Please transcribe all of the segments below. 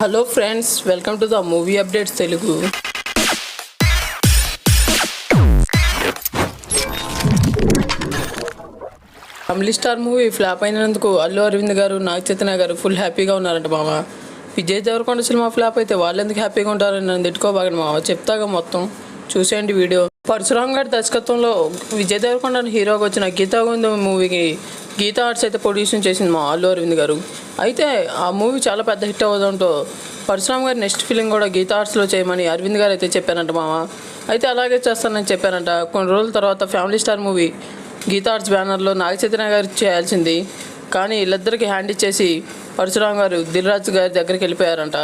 Hello friends welcome to the movie updates Telugu family star movie flop అయినందుకు అల్లు అరవింద్ గారు నాగ చైతన్య గారు full హ్యాపీగా ఉన్నారంట మామ. విజయ్ దేవరకొండ సినిమా ఫ్లాప్ అయితే వాళ్ళు ఎందుకు హ్యాపీగా ఉంటారని నన్ను తిట్టుకోబాగండి మామ. చెప్తాగా మొత్తం. చూసేయండి వీడియో. పరశురామ్ గారి దర్శకత్వంలో విజయ్ దేవరకొండ హీరోగా వచ్చిన గీతా గోవింద మూవీకి గీతా ఆర్ట్స్ అయితే ప్రొడ్యూషన్ చేసింది మా అల్లు అరవింద్ గారు. అయితే ఆ మూవీ చాలా పెద్ద హిట్ అవ్వడంతో పరశురామ్ గారి నెక్స్ట్ ఫిలిం కూడా గీతా ఆర్ట్స్లో చేయమని అరవింద్ గారు అయితే చెప్పారంట మామ. అయితే అలాగే చేస్తానని చెప్పారంట. కొన్ని రోజుల తర్వాత family star movie Geetha arts బ్యానర్లో నాగ చైతన్య గారు చేయాల్సింది. కానీ వీళ్ళిద్దరికి హ్యాండ్ ఇచ్చేసి పరశురామ్ గారు దిల్ రాజు గారి దగ్గరికి వెళ్ళిపోయారంట.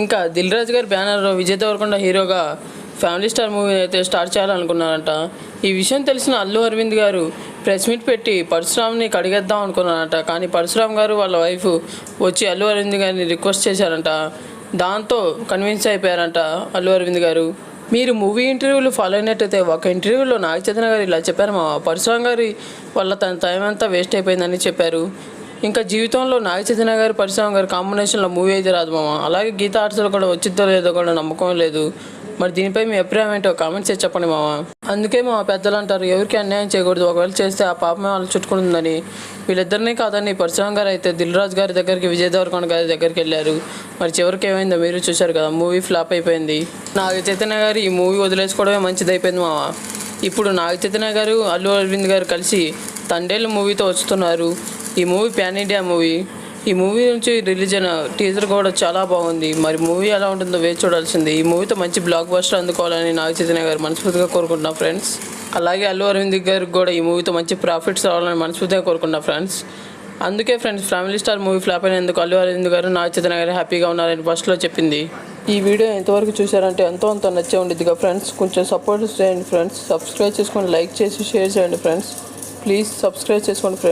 ఇంకా దిల్ రాజు గారి బ్యానర్లో విజయ్ దేవరకొండ హీరోగా ఫ్యామిలీ స్టార్ మూవీ అయితే స్టార్ట్ చేయాలనుకున్నారంట. ఈ విషయం తెలిసిన అల్లు అరవింద్ గారు ప్రెస్ మీట్ పెట్టి పరశురామ్ని కడిగేద్దాం అనుకున్నారంట. కానీ పరశురామ్ గారు వాళ్ళ వైఫ్ వచ్చి అల్లు అరవింద్ గారిని రిక్వెస్ట్ చేశారంట. దాంతో కన్విన్స్ అయిపోయారంట అల్లు అరవింద్ గారు. మీరు మూవీ ఇంటర్వ్యూలు ఫాలో అయినట్టయితే ఒక ఇంటర్వ్యూలో నాగచైతన్య గారు ఇలా చెప్పారు మా పరశురామ్ గారి వల్ల తన టైం అంతా వేస్ట్ అయిపోయిందని చెప్పారు. ఇంకా జీవితంలో నాగచైతన్య గారు పరశురామ్ గారి కాంబినేషన్లో మూవీ అయితే రాదు మామ అలాగే గీతా ఆర్ట్స్లో కూడా వచ్చిద్దో లేదో కూడా నమ్మకం లేదు. మరి దీనిపై మీ అభిప్రాయం ఏంటో కామెంట్స్ చేసి చెప్పండి మామ. అందుకే మా పెద్దలు అంటారు ఎవరికి అన్యాయం చేయకూడదు. ఒకవేళ చేస్తే ఆ పాపమే వాళ్ళు చుట్టుకుంటుందని. వీళ్ళిద్దరినీ కాదని పరశురామ్ గారు అయితే దిల్ రాజు గారి దగ్గరికి విజయ్ దేవరకొండ గారి దగ్గరికి వెళ్ళారు. మరి చివరికి ఏమైందో మీరు చూశారు కదా మూవీ ఫ్లాప్ అయిపోయింది. నాగ చైతన్య గారు ఈ మూవీ వదిలేసుకోవడమే మంచిది అయిపోయింది మామ. ఇప్పుడు నాగ చైతన్య గారు అల్లు అరవింద్ గారు కలిసి తండేళ్ళు మూవీతో వస్తున్నారు. ఈ మూవీ ప్యాన్ ఇండియా మూవీ. ఈ మూవీ నుంచి రిలీజ్ అయిన టీజర్ కూడా చాలా బాగుంది. మరి మూవీ ఎలా ఉంటుందో వేచి చూడాల్సింది. ఈ మూవీతో మంచి బ్లాక్ బస్టర్ అందుకోవాలని నాగ చైతన్య గారు మనస్ఫూర్తిగా కోరుకుంటున్నా ఫ్రెండ్స్ అలాగే అల్లు అరవింద్ గారికి కూడా ఈ మూవీతో మంచి ప్రాఫిట్స్ రావాలని మనస్ఫూర్తిగా కోరుకుంటున్నా ఫ్రెండ్స్ అందుకే friends family star movie flop అయినందుకు అల్లు అరవింద్ గారు నాగ చైతన్య గారు హ్యాపీగా ఉన్నారని ఫస్ట్లో చెప్పింది. ఈ వీడియో ఎంతవరకు చూశారంటే ఎంతో అంత నచ్చే ఉండేదిగా ఫ్రెండ్స్ కొంచెం సపోర్ట్ చేయండి ఫ్రెండ్స్ సబ్స్క్రైబ్ చేసుకొని లైక్ చేసి షేర్ చేయండి ఫ్రెండ్స్ ప్లీజ్ సబ్స్క్రైబ్ చేసుకోండి ఫ్రెండ్స్